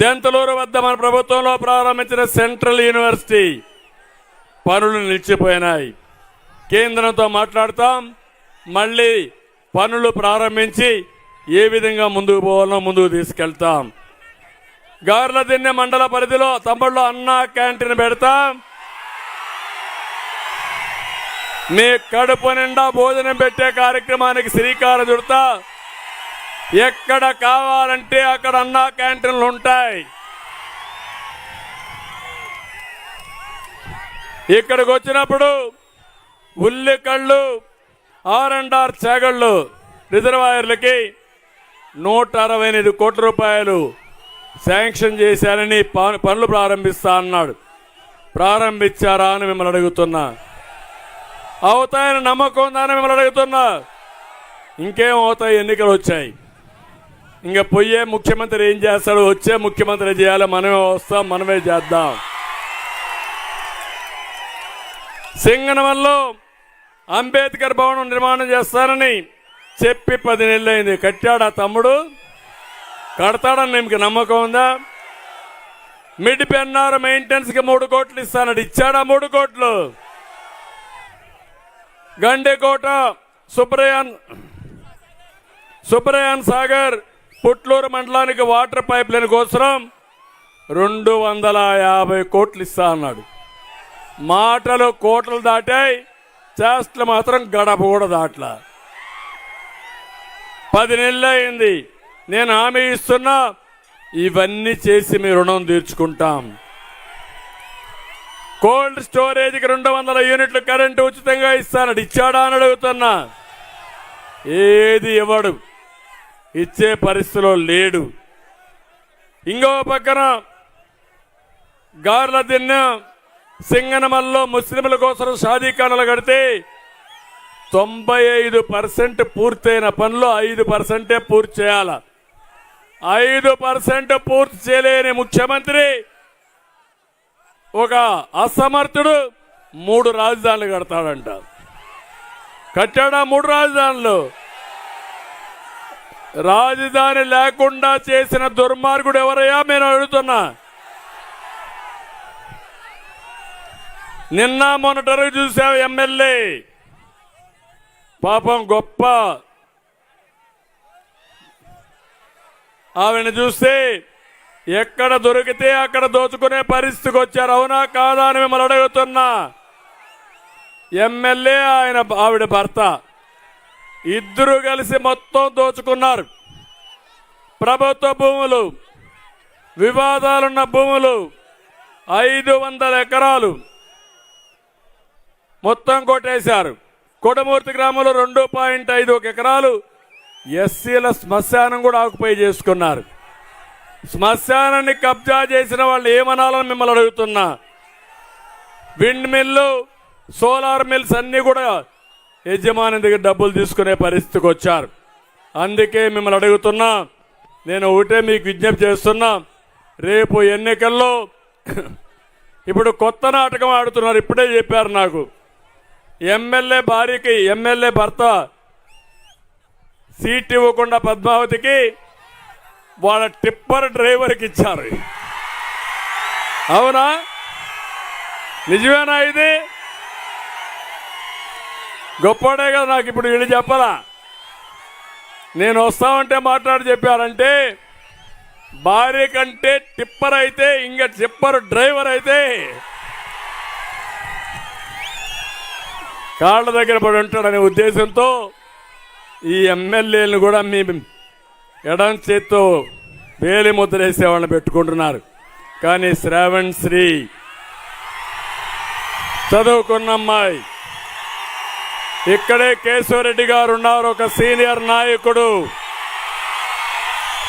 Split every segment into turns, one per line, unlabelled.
దెంతలూరు వద్ద మన ప్రభుత్వంలో ప్రారంభించిన సెంట్రల్ యూనివర్సిటీ పనులు నిలిచిపోయినాయి. కేంద్రంతో మాట్లాడతాం. మళ్ళీ పనులు ప్రారంభించి ఏ విధంగా ముందుకు పోవాలో ముందుకు తీసుకెళ్తాం. గార్లదిన్నె మండల పరిధిలో తమ్ముళ్ళు అన్నా క్యాంటీన్ పెడతాం. మీ కడుపు నిండా భోజనం పెట్టే కార్యక్రమానికి శ్రీకారం చుడతా. ఎక్కడ కావాలంటే అక్కడ అన్నా క్యాంటీన్లు ఉంటాయి. ఇక్కడికి వచ్చినప్పుడు ఉల్లికళ్ళు ఆర్ అండ్ ఆర్ చేగళ్ళు రిజర్వాయర్లకి నూట అరవై ఎనిమిది కోట్ల రూపాయలు శాంక్షన్ చేశారని ప- పనులు ప్రారంభిస్తా అన్నాడు. ప్రారంభించారా అని మిమ్మల్ని అడుగుతున్నా. అవుతాయని నమ్మకం ఉందా అని మిమ్మల్ని అడుగుతున్నా. ఇంకేం అవుతాయి? ఎన్నికలు వచ్చాయి. ఇంకా పోయే ముఖ్యమంత్రి ఏం చేస్తాడు? వచ్చే ముఖ్యమంత్రి చేయాలి. మనమే వస్తాం మనమే చేద్దాం. సింగనవల్లో అంబేద్కర్ భవనం నిర్మాణం చేస్తానని చెప్పి పది నెలలైంది. కట్టాడా తమ్ముడు? కడతాడని మీకు నమ్మకం ఉందా? మిడ్ పెన్నారు మెయింటెనెన్స్కి మూడు కోట్లు ఇస్తానడు. ఇచ్చాడా మూడు కోట్లు? గండికోట సుబ్రయాన్ సుబ్రయాన్ సాగర్ పుట్లూరు మండలానికి వాటర్ పైప్ లైన్ కోసం రెండు వందల యాభై కోట్లు ఇస్తా అన్నాడు. మాటలు కోట్లు దాటాయి చేష్టలు మాత్రం గడప కూడా దాట్లా. పది నెలలు అయింది నేను హామీ ఇస్తున్నా ఇవన్నీ చేసి మీ రుణం తీర్చుకుంటాం. కోల్డ్ స్టోరేజ్కి రెండు వందల యూనిట్లు కరెంటు ఉచితంగా ఇస్తానడు ఇచ్చాడా అని అడుగుతున్నా. ఏది ఇవ్వడు ఇచ్చే పరిస్థితిలో లేడు. ఇంకో పక్కన గార్ల దిన్న సింగనమల్లో ముస్లింల కోసం షాదీఖానాలు కడితే తొంభై ఐదు పర్సెంట్ పూర్తయిన పనులు ఐదు పర్సెంటే పూర్తి చేయాల. ఐదు పర్సెంట్ పూర్తి చేయలేని ముఖ్యమంత్రి ఒక అసమర్థుడు మూడు రాజధానులు కడతాడంట. కట్టాడా మూడు రాజధానులు? రాజధాని లేకుండా చేసిన దుర్మార్గుడు ఎవరయ్యా నేను అడుగుతున్నా? నిన్న మొన్నటరు చూసావు ఎమ్మెల్యే. పాపం గొప్ప ఆవిడ చూస్తే ఎక్కడ దొరికితే అక్కడ దోచుకునే పరిస్థితికి వచ్చారు. అవునా కాదా అని మిమ్మల్ని అడుగుతున్నా. ఎమ్మెల్యే ఆయన ఆవిడ భర్త. ఇద్దరు కలిసి మొత్తం దోచుకున్నారు. ప్రభుత్వ భూములు వివాదాలున్న భూములు ఐదు వందల ఎకరాలు మొత్తం కొట్టేశారు. కొడమూర్తి గ్రామంలో రెండు పాయింట్ ఐదు ఒక ఎకరాలు ఎస్సీల శ్మశానం కూడా ఆకుపై చేసుకున్నారు. శ్మశానాన్ని కబ్జా చేసిన వాళ్ళు ఏమనాలని మిమ్మల్ని అడుగుతున్నా? విండ్ మిల్లు సోలార్ మిల్స్ అన్నీ కూడా యజమాని దగ్గర డబ్బులు తీసుకునే పరిస్థితికి వచ్చారు. అందుకే మిమ్మల్ని అడుగుతున్నా నేను ఒకటే మీకు విజ్ఞప్తి చేస్తున్నా రేపు ఎన్నికల్లో ఇప్పుడు కొత్త నాటకం ఆడుతున్నారు ఇప్పుడే చెప్పారు నాకు. ఎమ్మెల్యే భార్యకి ఎమ్మెల్యే భర్త సీట్ ఇవ్వకుండా పద్మావతికి వాళ్ళ టిప్పర్ డ్రైవర్కి ఇచ్చారు. అవునా? నిజమేనా ఇది? గొప్పడే కదా నాకు ఇప్పుడు వీళ్ళు చెప్పాలా? నేను వస్తామంటే మాట్లాడి చెప్పారంటే భార్య కంటే టిప్పర్ అయితే ఇంకా టిప్పర్ డ్రైవర్ అయితే కాళ్ళ దగ్గర పడి ఉంటాడనే ఉద్దేశంతో ఈ ఎమ్మెల్యేలను కూడా మీ ఎడం చేత్తో వేలి ముద్రేసే వాళ్ళని పెట్టుకుంటున్నారు. కానీ శ్రావణ్ శ్రీ చదువుకున్న అమ్మాయి ఇక్కడే కేశవరెడ్డి గారు ఉన్నారు ఒక సీనియర్ నాయకుడు.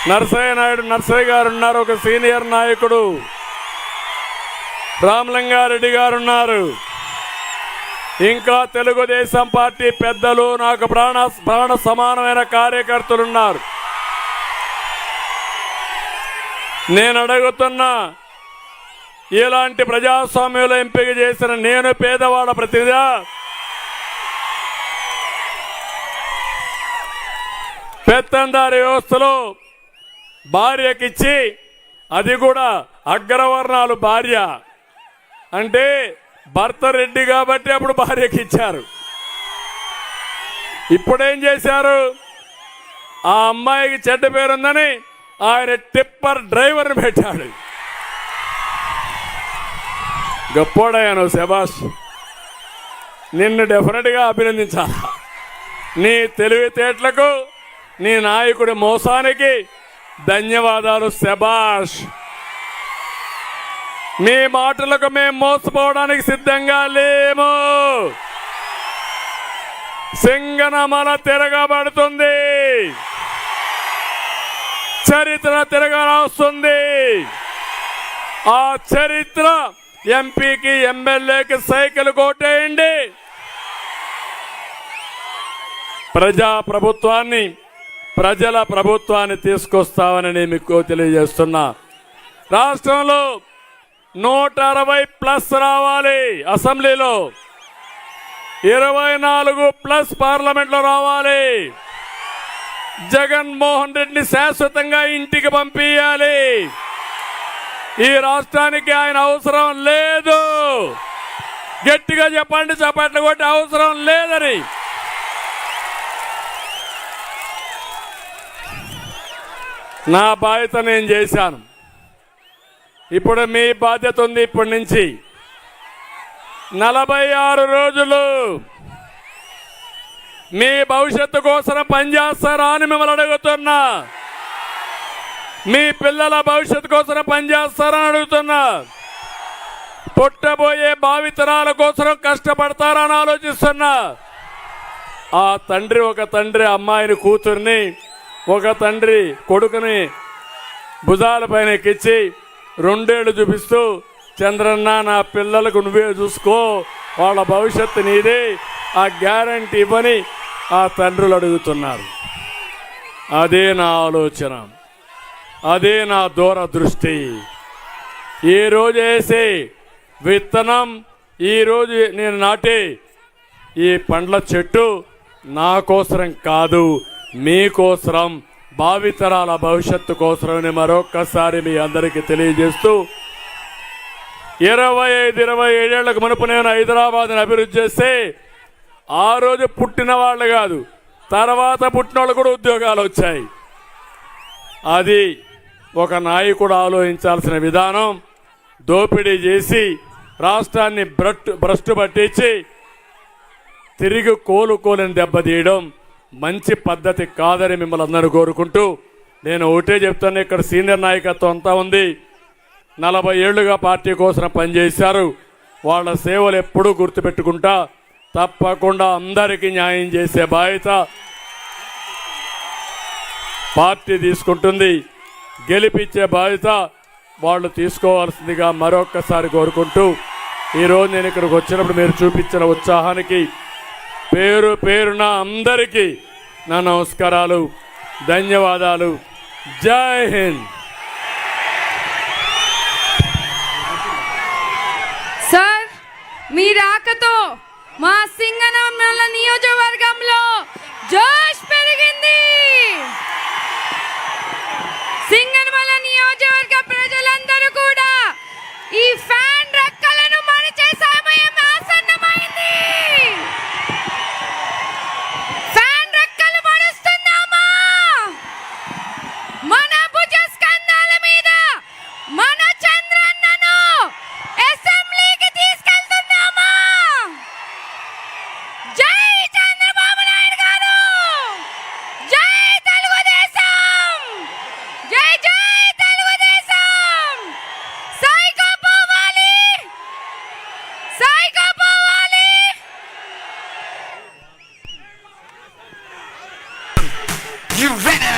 నరసయ్య నాయుడు నరసయ్య గారు ఉన్నారు ఒక సీనియర్ నాయకుడు. రామలింగారెడ్డి గారు ఉన్నారు. ఇంకా తెలుగుదేశం పార్టీ పెద్దలు నాకు ప్రాణ ప్రాణ సమానమైన కార్యకర్తలు ఉన్నారు. నేను అడుగుతున్నా ఇలాంటి ప్రజాస్వామ్యంలో ఎంపిక చేసిన నేను పేదవాడ ప్రతినిధిగా పెత్తందారి వ్యవస్థలో భార్యకిచ్చి అది కూడా అగ్రవర్ణాలు భార్య. అంటే భర్త రెడ్డి కాబట్టి అప్పుడు భార్యకి ఇచ్చారు ఇప్పుడేం చేశారు? ఆ అమ్మాయికి చెడ్డ పేరుందని ఆయన టిప్పర్ డ్రైవర్ని పెట్టాడు. గొప్పోడయ్యాను శబాష్ నిన్ను డెఫినెట్గా అభినందించాలి? నీ తెలివితేటలకు నీ నాయకుడి మోసానికి ధన్యవాదాలు శబాష్ మీ మాటలకు మేము మోసపోవడానికి సిద్ధంగా లేము. సింగనమల తిరగబడుతుంది. చరిత్ర తిరగరాస్తుంది. ఆ చరిత్ర ఎంపీకి ఎమ్మెల్యేకి సైకిల్ కొట్టేయండి. ప్రజా ప్రభుత్వాన్ని ప్రజల ప్రభుత్వాన్ని తీసుకొస్తామని నేను మీకు తెలియజేస్తున్నా. రాష్ట్రంలో నూట అరవై ప్లస్ రావాలి అసెంబ్లీలో. ఇరవై నాలుగు ప్లస్ పార్లమెంట్లో రావాలి. జగన్మోహన్ రెడ్డిని శాశ్వతంగా ఇంటికి పంపించాలి ఈ రాష్ట్రానికి ఆయన అవసరం లేదు. గట్టిగా చెప్పండి చప్పట్లు కొట్టి అవసరం లేదని. నా బాధ్యత నేను చేశాను. ఇప్పుడు మీ బాధ్యత ఉంది ఇప్పటి నుంచి. నలభై ఆరు రోజులు మీ భవిష్యత్తు కోసం పనిచేస్తారా అని మిమ్మల్ని అడుగుతున్నా. మీ పిల్లల భవిష్యత్తు కోసం పనిచేస్తారని అడుగుతున్నా. పుట్టబోయే భావితరాల కోసం కష్టపడతారని ఆలోచిస్తున్నా. ఆ తండ్రి ఒక తండ్రి అమ్మాయిని కూతుర్ని ఒక తండ్రి కొడుకుని భుజాలపైన ఎక్కించి రెండేళ్ళు చూపిస్తూ చంద్రన్న నా పిల్లలకు నువ్వే చూసుకో వాళ్ళ భవిష్యత్తు నీదే ఆ గ్యారంటీ ఇవ్వని ఆ తండ్రులు అడుగుతున్నారు. అదే నా ఆలోచన అదే నా దూరదృష్టి. ఈ వేసే విత్తనం ఈ రోజు నేను నాటే ఈ పండ్ల చెట్టు నా కోసరం కాదు. మీకోసరం భావితరాల భవిష్యత్తు కోసరమని మరొక్కసారి మీ అందరికీ తెలియజేస్తూ ఇరవై ఐదు ఇరవై ఏడేళ్ళకు మునుపు నేను హైదరాబాద్ని అభివృద్ధి చేస్తే ఆ రోజు పుట్టిన వాళ్ళు కాదు తర్వాత పుట్టిన వాళ్ళు కూడా ఉద్యోగాలు వచ్చాయి. అది ఒక నాయకుడు ఆలోచించాల్సిన విధానం. దోపిడీ చేసి రాష్ట్రాన్ని భ్రష్టు భ్రష్టు పట్టించి తిరిగి కోలుకోలేని దెబ్బతీయడం మంచి పద్ధతి కాదని మిమ్మల్ని అందరూ కోరుకుంటూ నేను ఒకటే చెప్తాను ఇక్కడ సీనియర్ నాయకత్వం అంతా ఉంది. నలభై ఏళ్ళుగా పార్టీ కోసం పనిచేశారు. వాళ్ళ సేవలు ఎప్పుడూ గుర్తుపెట్టుకుంటా తప్పకుండా అందరికీ న్యాయం చేసే బాధ్యత పార్టీ తీసుకుంటుంది. గెలిపించే బాధ్యత వాళ్ళు తీసుకోవాల్సిందిగా మరొక్కసారి కోరుకుంటూ ఈరోజు నేను ఇక్కడికి వచ్చినప్పుడు మీరు చూపించిన ఉత్సాహానికి పేరు పేరున అందరికీ నా నమస్కారాలు ధన్యవాదాలు. జై హింద్.
సార్ మీ రాకతో మా సింగనమల నియోజకవర్గంలో జోష్ పెరిగింది. సింగనమల నియోజకవర్గ
ప్రజల venom.